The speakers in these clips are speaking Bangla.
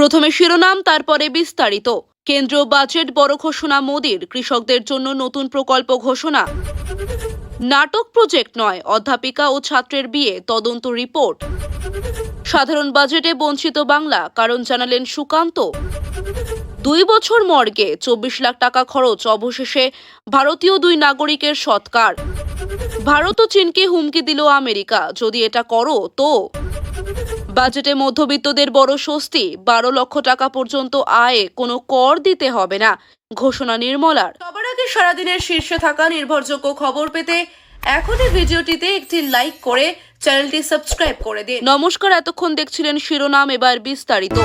প্রথমে শিরোনাম, তারপরে বিস্তারিত। কেন্দ্রীয় বাজেট, বড় ঘোষণা মোদির, কৃষকদের জন্য নতুন প্রকল্প ঘোষণা। নাটক প্রজেক্ট নয়, অধ্যাপিকা ও ছাত্রের বিয়ে, তদন্ত রিপোর্ট। সাধারণ বাজেটে বঞ্চিত বাংলা, কারণ জানালেন সুকান্ত। দুই বছর মর্গে, চব্বিশ লাখ টাকা খরচ, অবশেষে ভারতীয় দুই নাগরিকের সৎকার। ভারত ও চীনকে হুমকি দিল আমেরিকা, যদি এটা করো তো। বাজেটে মধ্যবিত্তদের বড় স্বস্তি বারো লক্ষ টাকা পর্যন্ত আয়ে কোনো কর দিতে হবে না ঘোষণা নির্মলার। সবার আগে সারাদিনের শীর্ষে থাকা নির্ভরযোগ্য খবর পেতে এখনই ভিডিওটিতে একটি লাইক করে চ্যানেলটি সাবস্ক্রাইব করে দিন। নমস্কার এতক্ষণ দেখছিলেন শিরোনাম এবার বিস্তারিত।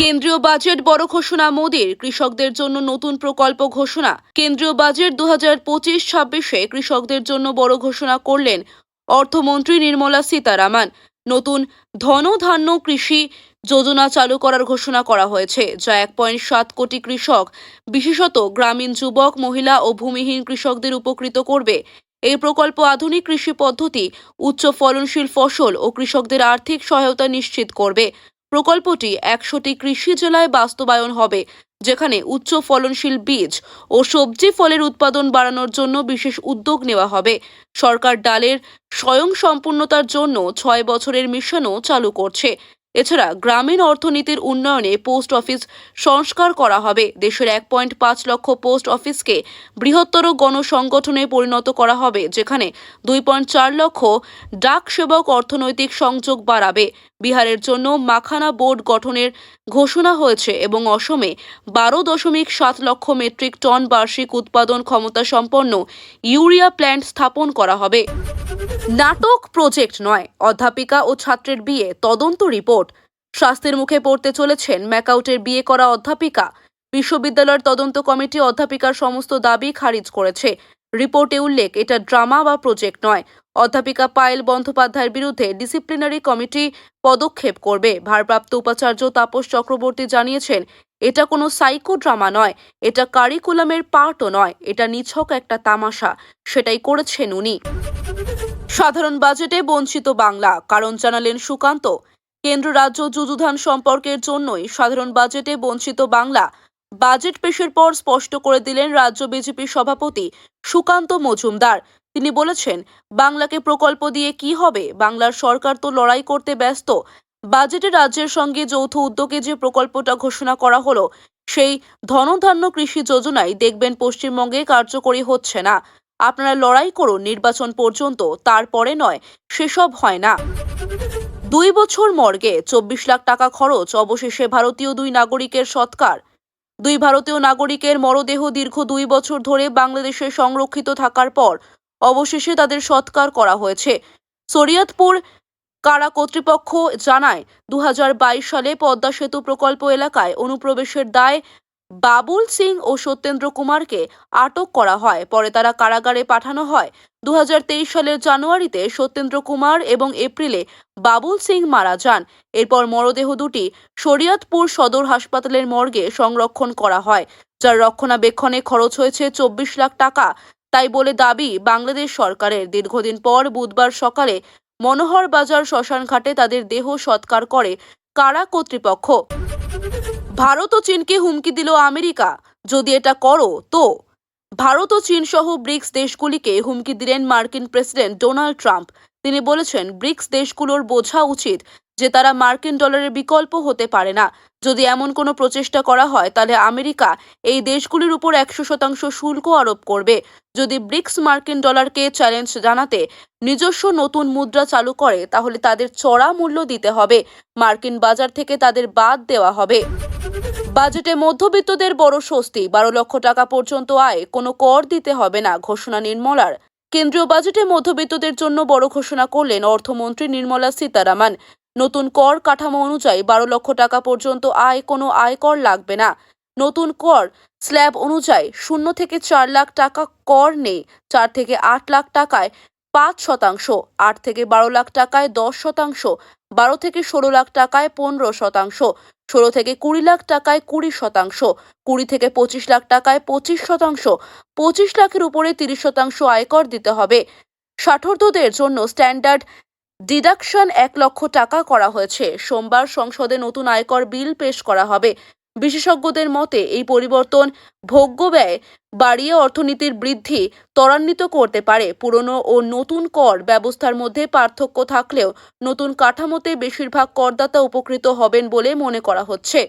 কেন্দ্রীয় বাজেট বড় ঘোষণা মোদীর কৃষকদের জন্য নতুন প্রকল্প ঘোষণা। কেন্দ্রীয় বাজেট দু হাজার পঁচিশ ছাব্বিশে কৃষকদের জন্য বড় ঘোষণা করলেন অর্থমন্ত্রী নির্মলা সীতারামন। নতুন ধনধান্য কৃষি যোজনা চালু করার ঘোষণা করা হয়েছে, যা এক পয়েন্ট সাত কোটি কৃষক, বিশেষত গ্রামীণ যুবক, মহিলা ও ভূমিহীন কৃষকদের উপকৃত করবে। এই প্রকল্প আধুনিক কৃষি পদ্ধতি উচ্চ ফলনশীল ফসল ও কৃষকদের আর্থিক সহায়তা নিশ্চিত করবে। প্রকল্পটি একশোটি কৃষি জেলায় বাস্তবায়ন হবে। যেখানে উচ্চ ফলনশীল বীজ ও সবজি ফলের উৎপাদন বাড়ানোর জন্য বিশেষ উদ্যোগ নেওয়া হবে। সরকার ডালের স্বয়ংসম্পূর্ণতার জন্য ছয় বছরের মিশনও চালু করছে। এছাড়া গ্রামীণ অর্থনীতির উন্নয়নে পোস্ট অফিস সংস্কার করা হবে। দেশের এক পয়েন্ট পাঁচ লক্ষ পোস্ট অফিসকে বৃহত্তর গণসংগঠনে পরিণত করা হবে, যেখানে দুই পয়েন্ট চার লক্ষ ডাক সেবক অর্থনৈতিক সংযোগ বাড়াবে। বিহারের জন্য মাখানা বোর্ড গঠনের ঘোষণা হয়েছে এবং অসমে বারো দশমিক সাত লক্ষ মেট্রিক টন বার্ষিক উৎপাদন ক্ষমতা সম্পন্ন ইউরিয়া প্ল্যান্ট স্থাপন করা হবে। নাটক প্রজেক্ট নয়, অধ্যাপিকা ও ছাত্রের বিয়ে, তদন্ত রিপোর্ট। শাস্তির মুখে পড়তে চলেছেন ম্যাকাউটের বিয়ে করা অধ্যাপিকা। বিশ্ববিদ্যালয়ের তদন্ত কমিটি অধ্যাপিকার সমস্ত দাবি খারিজ করেছে। রিপোর্টে উল্লেখ, এটা ড্রামা বা প্রজেক্ট নয়। অধ্যাপিকা পায়েল বন্দ্যোপাধ্যায়ের বিরুদ্ধে ডিসিপ্লিনারি কমিটি পদক্ষেপ করবে। ভারপ্রাপ্ত উপাচার্য তাপস চক্রবর্তী জানিয়েছেন, এটা কোনো সাইকো ড্রামা নয়, এটা কারিকুলামের পার্টও নয়, এটা নিছক একটা তামাশা, সেটাই করেছেন উনি। সাধারণ বাজেটে বঞ্চিত বাংলা, কারণ জানালেন সুকান্ত, কেন্দ্র রাজ্য যুযুধান সম্পর্কের জন্যই সাধারণ বাজেটে বঞ্চিত বাংলা বাজেট পেশের পর স্পষ্ট করে দিলেন রাজ্য বিজেপির সভাপতি সুকান্ত মজুমদার। তিনি বলেছেন, বাংলাকে প্রকল্প দিয়ে কি হবে? বাংলার সরকার তো লড়াই করতে ব্যস্ত। বাজেটে রাজ্যের সঙ্গে যৌথ উদ্যোগে যে প্রকল্পটা ঘোষণা করা হলো, সেই ধনধান্য কৃষি যোজনায় দেখবেন পশ্চিমবঙ্গে কার্যকরী হচ্ছে না। আপনারা লড়াই করুন, নির্বাচন পর্যন্ত, তারপরে নয়, সেসব হয় না। দুই বছর মর্গে চব্বিশ লাখ টাকা খরচ, অবশেষে ভারতীয় দুই নাগরিকের সৎকার। দুই ভারতীয় নাগরিকের মরদেহ দীর্ঘ দুই বছর ধরে বাংলাদেশে সংরক্ষিত থাকার পর অবশেষে তাদের সৎকার করা হয়েছে। শরিয়তপুর কারা কর্তৃপক্ষ জানায় দু হাজার বাইশ সালে পদ্মা সেতু প্রকল্প এলাকায় অনুপ্রবেশের দায় বাবুল সিং ও সত্যেন্দ্র কুমারকে আটক করা হয়। পরে তারা কারাগারে পাঠানো হয়। দু হাজার তেইশ সালের জানুয়ারিতে সত্যেন্দ্র কুমার এবং এপ্রিলে বাবুল সিং মারা যান। এরপর মরদেহ দুটি শরিয়তপুর সদর হাসপাতালের মর্গে সংরক্ষণ করা হয়, যার রক্ষণাবেক্ষণে খরচ হয়েছে চব্বিশ লাখ টাকা। তাই বলে দাবি বাংলাদেশ সরকারের। দীর্ঘদিন পর বুধবার সকালে মনোহর বাজার শ্মশান ঘাটে তাদের দেহ সৎকার করে কারা কর্তৃপক্ষ। ভারত ও চীনকে হুমকি দিল আমেরিকা। যদি এটা করো, তো? ভারত ও চীন সহ ব্রিক্স দেশগুলিকে হুমকি দিলেন মার্কিন প্রেসিডেন্ট ডোনাল্ড ট্রাম্প। তিনি বলেছেন, ব্রিক্স দেশগুলোর বোঝা উচিত যে তারা মার্কিন ডলারের বিকল্প হতে পারে না। যদি এমন কোনো প্রচেষ্টা করা হয়, তাহলে আমেরিকা এই দেশগুলির উপর একশো শতাংশ শুল্ক আরোপ করবে। যদি ব্রিক্স মার্কিন ডলারকে চ্যালেঞ্জ জানাতে নিজস্ব নতুন মুদ্রা চালু করে, তাহলে তাদের চড়া মূল্য দিতে হবে। মার্কিন বাজার থেকে তাদের বাদ দেওয়া হবে। বাজেটে মধ্যবিত্তদের বড় স্বস্তি, বারো লক্ষ টাকা পর্যন্ত আয়, কোনো কর দিতে হবে না, ঘোষণা নির্মলার। কেন্দ্রীয় বাজেটে মধ্যবিত্তদের জন্য বড় ঘোষণা করলেন অর্থমন্ত্রী নির্মলা সীতারামন। নতুন কর কাঠামো অনুযায়ী বারো লক্ষ টাকা পর্যন্ত আয়, কোনো আয়কর লাগবে না। নতুন কর স্ল্যাব অনুযায়ী শূন্য থেকে চার লাখ টাকা কর নেই, চার থেকে আট লাখ টাকায় পাঁচ শতাংশ, আট থেকে বারো লাখ টাকায় দশ শতাংশ, বারো থেকে ষোলো লাখ টাকায় পনেরো শতাংশ, ষোলো থেকে কুড়ি লাখ টাকায় কুড়ি শতাংশ, কুড়ি থেকে পঁচিশ লাখ টাকায় পঁচিশ শতাংশ, পঁচিশ লাখের উপরে তিরিশ শতাংশ আয়কর দিতে হবে। ষাটোর্ধদের জন্য স্ট্যান্ডার্ড ডিডাকশন এক লক্ষ টাকা করা হয়েছে। সোমবার সংসদে নতুন আয়কর বিল পেশ করা হবে। বিশেষজ্ঞদের মতে, এই পরিবর্তন ভোগ্য ব্যয় বাড়িয়ে অর্থনীতির বৃদ্ধি ত্বরান্বিত করতে পারে। পুরনো ও নতুন কর ব্যবস্থার মধ্যে পার্থক্য থাকলেও নতুন কাঠামোতে বেশিরভাগ করদাতা উপকৃত হবেন বলে মনে করা হচ্ছে।